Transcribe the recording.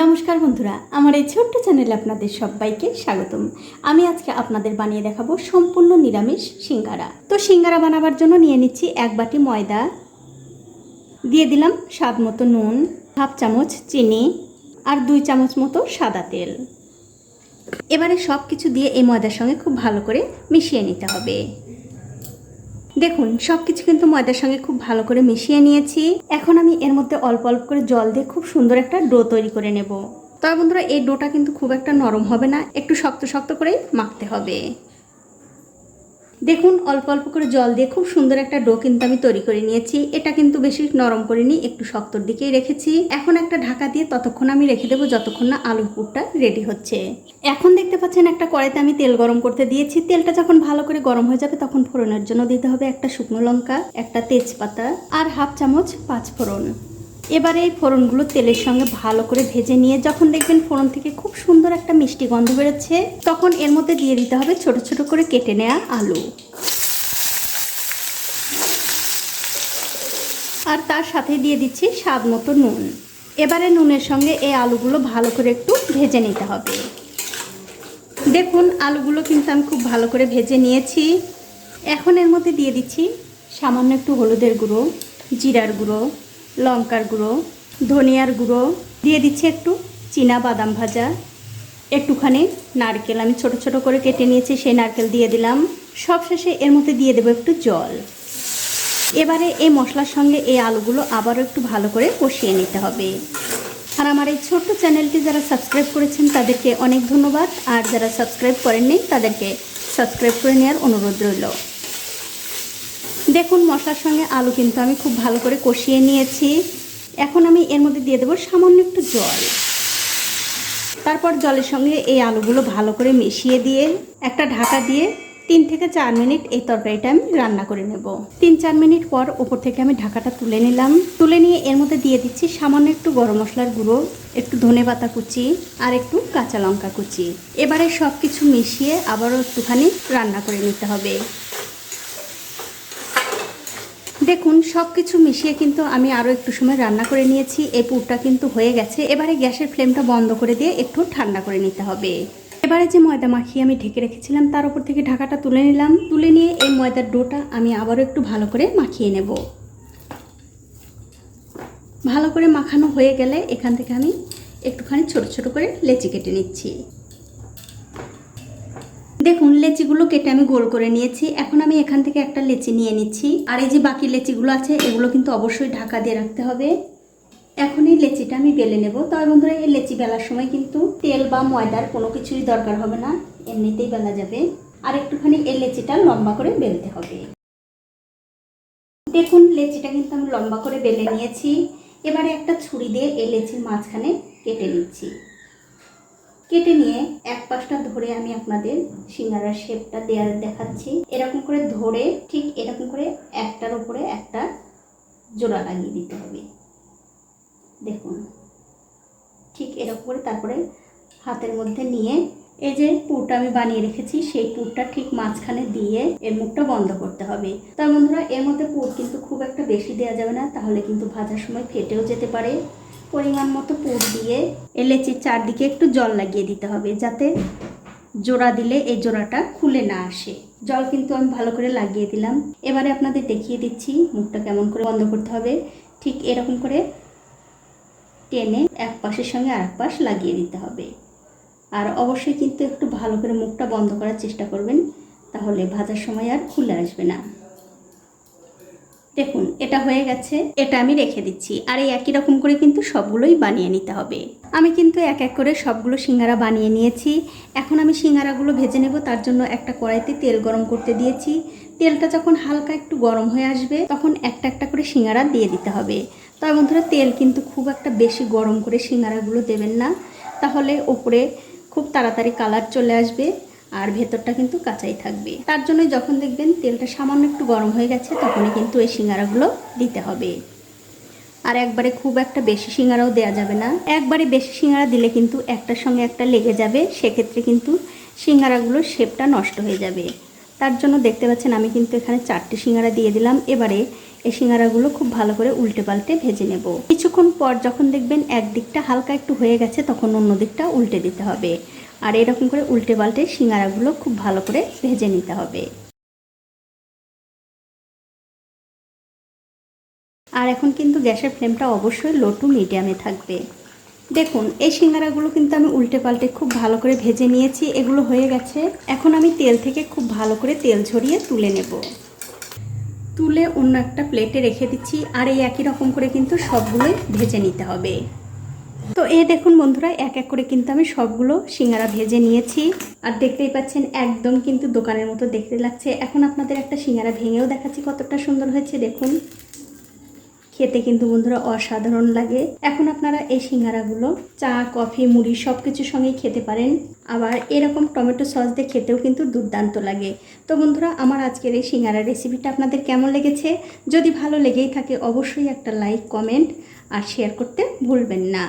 নমস্কার বন্ধুরা, আমার এই ছোট্ট চ্যানেলে আপনাদের সবাইকে স্বাগতম। আমি আজকে আপনাদের বানিয়ে দেখাবো সম্পূর্ণ নিরামিষ সিঙ্গারা। তো সিঙ্গারা বানাবার জন্য নিয়ে নিচ্ছি এক বাটি ময়দা, দিয়ে দিলাম স্বাদ মতো নুন, হাফ চামচ চিনি আর দুই চামচ মতো সাদা তেল। এবারে সব কিছু দিয়ে এই ময়দার সঙ্গে খুব ভালো করে মিশিয়ে নিতে হবে। দেখুন সব কিছু কিন্তু ময়দার সঙ্গে খুব ভালো করে মিশিয়ে নিয়েছি। এখন আমি এর মধ্যে অল্প অল্প করে জল দিয়ে খুব সুন্দর একটা ডো তৈরি করে নেব। তবে বন্ধুরা, এই ডোটা কিন্তু খুব একটা নরম হবে না, একটু শক্ত শক্ত করেই মাখতে হবে। দেখুন, অল্প অল্প করে জল দিয়ে খুব সুন্দর একটা ডো কিন্তু আমি তৈরি করে নিয়েছি। এটা কিন্তু বেশি নরম করিনি, একটু শক্তর দিকেই রেখেছি। এখন একটা ঢাকা দিয়ে ততক্ষণ আমি রেখে দেবো যতক্ষণ না আলুর পুরটা রেডি হচ্ছে। এখন দেখতে পাচ্ছেন একটা কড়াইতে আমি তেল গরম করতে দিয়েছি। তেলটা যখন ভালো করে গরম হয়ে যাবে তখন ফোড়নের জন্য দিতে হবে একটা শুকনো লঙ্কা, একটা তেজপাতা আর হাফ চামচ পাঁচ ফোড়ন এবারে এই ফোড়নগুলো তেলের সঙ্গে ভালো করে ভেজে নিয়ে যখন দেখবেন ফোড়ন থেকে খুব সুন্দর একটা মিষ্টি গন্ধ বেরোচ্ছে, তখন এর মধ্যে দিয়ে দিতে হবে ছোট ছোট করে কেটে নেওয়া আলু। আর তার সাথে দিয়ে দিচ্ছি স্বাদ মতো নুন। এবারে নুনের সঙ্গে এই আলুগুলো ভালো করে একটু ভেজে নিতে হবে। দেখুন, আলুগুলো কিন্তু আমি খুব ভালো করে ভেজে নিয়েছি। এখন এর মধ্যে দিয়ে দিচ্ছি সামান্য একটু হলুদের গুঁড়ো, জিরার গুঁড়ো। লঙ্কার গুঁড়ো, ধনিয়ার গুঁড়ো, দিয়ে দিচ্ছি একটু চীনা বাদাম ভাজা। একটুখানি নারকেল, আমি ছোট ছোট করে কেটে নিয়েছি, সেই নারকেল দিয়ে দিলাম। সবশেষে এর মধ্যে দিয়ে দেবো একটু জল। এবারে এই মশলার সঙ্গে এই আলুগুলো আবারও একটু ভালো করে কষিয়ে নিতে হবে। আর আমার এই ছোট্ট চ্যানেলটি যারা সাবস্ক্রাইব করেছেন, তাদেরকে অনেক ধন্যবাদ। আর যারা সাবস্ক্রাইব করেননি, তাদেরকে সাবস্ক্রাইব করে নেওয়ার অনুরোধ রইল। দেখুন মশলার সঙ্গে আলু কিন্তু আমি খুব ভালো করে কষিয়ে নিয়েছি। এখন আমি এর মধ্যে দিয়ে দেবো সামান্য একটু জল। তারপর জলের সঙ্গে এই আলুগুলো ভালো করে মিশিয়ে দিয়ে, একটা ঢাকা দিয়ে তিন থেকে চার মিনিট এই তরকারিটা আমি রান্না করে নেব। তিন চার মিনিট পর ওপর থেকে আমি ঢাকাটা তুলে নিলাম। তুলে নিয়ে এর মধ্যে দিয়ে দিচ্ছি সামান্য একটু গরম মশলার গুঁড়ো, একটু ধনে পাতা কুচি আর একটু কাঁচা লঙ্কা কুচি। এবারে সব কিছু মিশিয়ে আবারও একটুখানি রান্না করে নিতে হবে। দেখুন সব কিছু মিশিয়ে কিন্তু আমি আরও একটু সময় রান্না করে নিয়েছি। এই পুরটা কিন্তু হয়ে গেছে। এবারে গ্যাসের ফ্লেমটা বন্ধ করে দিয়ে একটু ঠান্ডা করে নিতে হবে। এবারে যে ময়দা মাখিয়ে আমি ঢেকে রেখেছিলাম, তার উপর থেকে ঢাকাটা তুলে নিলাম। তুলে নিয়ে এই ময়দার ডোটা আমি আবারও একটু ভালো করে মাখিয়ে নেব। ভালো করে মাখানো হয়ে গেলে এখান থেকে আমি একটুখানি ছোট ছোট করে লেচি কেটে নিচ্ছি। দেখুন, লেচিগুলো কেটে আমি গোল করে নিয়েছি। এখন আমি এখান থেকে একটা লেচি নিয়ে নিচ্ছি। আর এই যে বাকি লেচিগুলো আছে, এগুলো কিন্তু অবশ্যই ঢাকা দিয়ে রাখতে হবে। এখন এই লেচিটা আমি বেলে নেব। তবে বন্ধুরা, এই লেচি বেলার সময় কিন্তু তেল বা ময়দার কোনো কিছুই দরকার হবে না। এমনিতেই বেলা যাবে। আর একটুখানি এই লেচিটা লম্বা করে বেলতে হবে। দেখুন, লেচিটা কিন্তু আমি লম্বা করে বেলে নিয়েছি। এবারে একটা ছুরি দিয়ে এই লেচির মাঝখানে কেটে নিচ্ছি। কেটে নিয়ে এক পাশটা ধরে আমি আপনাদের সিঙ্গারার শেপটা দেয়ার দেখাচ্ছি। এরকম করে ধরে ঠিক এরকম করে একটার উপরে একটা জোড়া লাগিয়ে দিতে হবে। দেখুন, ঠিক এরকম করে তারপরে হাতের মধ্যে নিয়ে এই যে পুরটা আমি বানিয়ে রেখেছি, সেই পুরটা ঠিক মাঝখানে দিয়ে এর মুখটা বন্ধ করতে হবে। তার বন্ধুরা, এর মধ্যে পুর কিন্তু খুব একটা বেশি দেওয়া যাবে না, তাহলে কিন্তু ভাজার সময় ফেটেও যেতে পারে। পরিমাণ মতো পুর দিয়ে এই লেচির চারদিকে একটু জল লাগিয়ে দিতে হবে যাতে জোড়া দিলে এই জোড়াটা খুলে না আসে। জল কিন্তু আমি ভালো করে লাগিয়ে দিলাম। এবারে আপনাদের দেখিয়ে দিচ্ছি মুখটা কেমন করে বন্ধ করতে হবে। ঠিক এরকম করে টেনে এক পাশের সঙ্গে আর পাশ লাগিয়ে দিতে হবে। আর অবশ্যই কিন্তু একটু ভালো করে মুখটা বন্ধ করার চেষ্টা করবেন, তাহলে ভাজার সময় আর খুলে আসবে না। দেখুন, এটা হয়ে গেছে, এটা আমি রেখে দিচ্ছি। আর এই একই রকম করে কিন্তু সবগুলোই বানিয়ে নিতে হবে। আমি কিন্তু এক এক করে সবগুলো সিঙ্গারা বানিয়ে নিয়েছি। এখন আমি সিঙ্গারাগুলো ভেজে নেব, তার জন্য একটা কড়াইতে তেল গরম করতে দিয়েছি। তেলটা যখন হালকা একটু গরম হয়ে আসবে, তখন একটা একটা করে সিঙ্গারা দিয়ে দিতে হবে। তবে বন্ধুরা, তেল কিন্তু খুব একটা বেশি গরম করে সিঙ্গারাগুলো দেবেন না। তাহলে ওপরে খুব তাড়াতাড়ি কালার চলে আসবে। আর ভেতরটা কিন্তু কাঁচাই থাকবে। তার জন্য যখন দেখবেন তেলটা সামান্য একটু গরম হয়ে গেছে, তখনই কিন্তু এই সিঙ্গারাগুলো দিতে হবে। আর একবারে খুব একটা বেশি সিঙ্গারাও দেওয়া যাবে না। একবারে বেশি সিঙ্গারা দিলে কিন্তু একটার সঙ্গে একটা লেগে যাবে, সেক্ষেত্রে কিন্তু সিঙ্গারাগুলোর শেপটা নষ্ট হয়ে যাবে। তার জন্য দেখতে পাচ্ছেন আমি কিন্তু এখানে চারটে সিঙ্গারা দিয়ে দিলাম। এবারে এই সিঙ্গারাগুলো খুব ভালো করে উল্টে পাল্টে ভেজে নেব। কিছুক্ষণ পর যখন দেখবেন একদিকটা হালকা একটু হয়ে গেছে, তখন অন্য দিকটা উল্টে দিতে হবে। আর এরকম করে উল্টে পাল্টে সিঙ্গারাগুলো খুব ভালো করে ভেজে নিতে হবে। আর এখন কিন্তু গ্যাসের ফ্লেমটা অবশ্যই লো টু মিডিয়ামে থাকবে। দেখুন, এই সিঙ্গারাগুলো কিন্তু আমি উল্টে পাল্টে খুব ভালো করে ভেজে নিয়েছি, এগুলো হয়ে গেছে। এখন আমি তেল থেকে খুব ভালো করে তেল ঝরিয়ে তুলে নেব। তুলে অন্য একটা প্লেটে রেখে দিচ্ছি, আর এই একই রকম করে কিন্তু সবগুলোই ভেজে নিতে হবে। তো এই দেখুন বন্ধুরা, এক এক করে কিন্তু আমি সবগুলো সিঙ্গারা ভেজে নিয়েছি। আর দেখতেই পাচ্ছেন, একদম কিন্তু দোকানের মতো দেখতে লাগছে। এখন আপনাদের একটা সিঙ্গারা ভেঙেও দেখাচ্ছি কতটা সুন্দর হয়েছে, দেখুন। খেতে কিন্তু বন্ধুরা অসাধারণ লাগে। এখন আপনারা এই সিঙ্গারাগুলো, চা, কফি, মুড়ি সব কিছুর সঙ্গেই খেতে পারেন। আবার এরকম টমেটো সস দিয়ে খেতেও কিন্তু দুর্দান্ত লাগে। তো বন্ধুরা, আমার আজকের এই সিঙ্গারা রেসিপিটা আপনাদের কেমন লেগেছে? যদি ভালো লেগেই থাকে, অবশ্যই একটা লাইক কমেন্ট আর শেয়ার করতে ভুলবেন না।